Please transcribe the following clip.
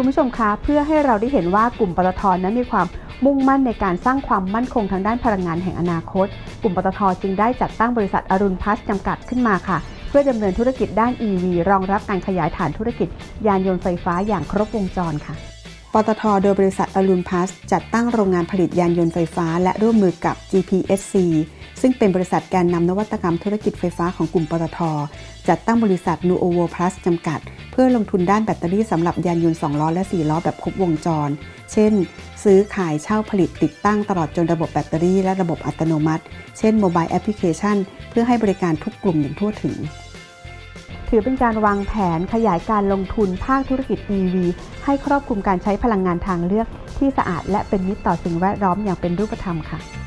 คุณผู้ชมคะเพื่อให้เราได้เห็นว่ากลุ่มปตทนั้นมีความมุ่งมั่นในการสร้างความมั่นคงทางด้านพลังงานแห่งอนาคต กลุ่มปตทจึงได้จัดตั้งบริษัทอรุณพัสจำกัดขึ้นมาค่ะ เพื่อดำเนินธุรกิจด้าน EV รองรับการขยายฐานธุรกิจ ยานยนต์ไฟฟ้าอย่างครบวงจรค่ะปตทโดยบริษัทอรุณพัสจัดตั้งโรงงานผลิตยานยนต์ไฟฟ้า และร่วมมือกับ GPSC ซึ่งเป็นบริษัทแกนนำนวัตกรรมธุรกิจไฟฟ้าของกลุ่มปตท จัดตั้งบริษัท Nuovo Plus จำกัด พื่อลงทุนด้านแบตเตอรี่สำหรับยานยนต์ 2 ล้อและ 4 ล้อแบบครบวงจร เช่น ซื้อขายเช่าผลิตติดตั้งตลอดจนระบบแบตเตอรี่และระบบอัตโนมัติ เช่น Mobile Application เพื่อให้บริการทุกกลุ่มอย่างทั่วถึง ถือเป็นการวางแผนขยายการลงทุนภาคธุรกิจ EV ให้ครอบคลุมการใช้พลังงานทางเลือกที่สะอาดและเป็นมิตรต่อสิ่งแวดล้อมอย่างเป็นรูปธรรมค่ะ